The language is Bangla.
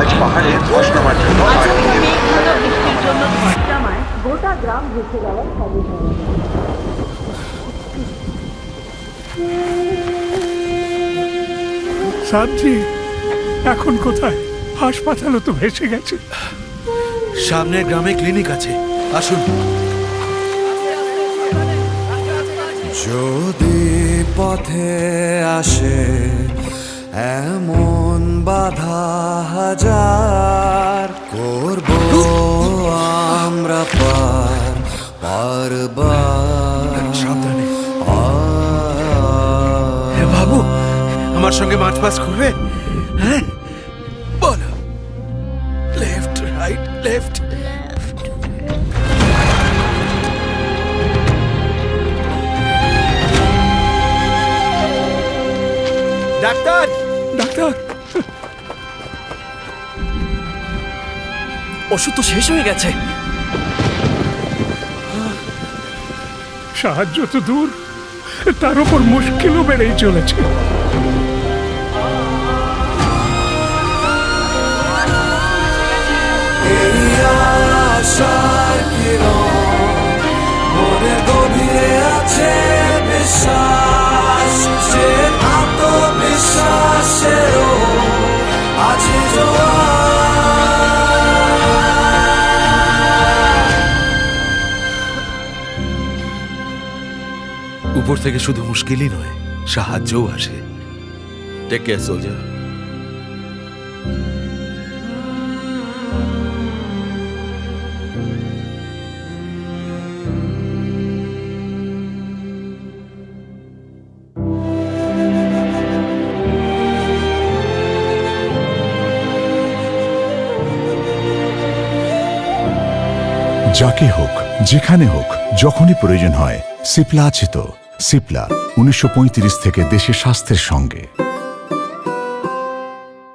আজ পাহাড়ে ধস নামার জন্য বৃষ্টির জন্য ধস নামায় গোটা গ্রাম ভেসে যাওয়ার খবর সাবজি এখন কোথায়? হাসপাতালও তো ভেসে গেছে। সামনের গ্রামে ক্লিনিক আছে। আসুন। যদি পথে আসে এমন বাধা হাজার করব আমরা পার পারবার সাবধানে। বাবু আমার সঙ্গে মাছ পাস করবে হ্যাঁ? বলো। Left right left doctor! Doctor. ওষুধ তো শেষ হয়ে গেছে। সাহায্য তো দূর। তার উপর মুশকিলও বেড়েই চলেছে। উপর থেকে শুধু মুশকিলই নয় সাহায্যও আসে। টেক কেয়ার সোলজার যাকে হোক যেখানে হোক যখনই প্রয়োজন হয় সিপলা আছে তো। সিপলা উনিশশো পঁয়ত্রিশ থেকে দেশের স্বাস্থ্যের সঙ্গে।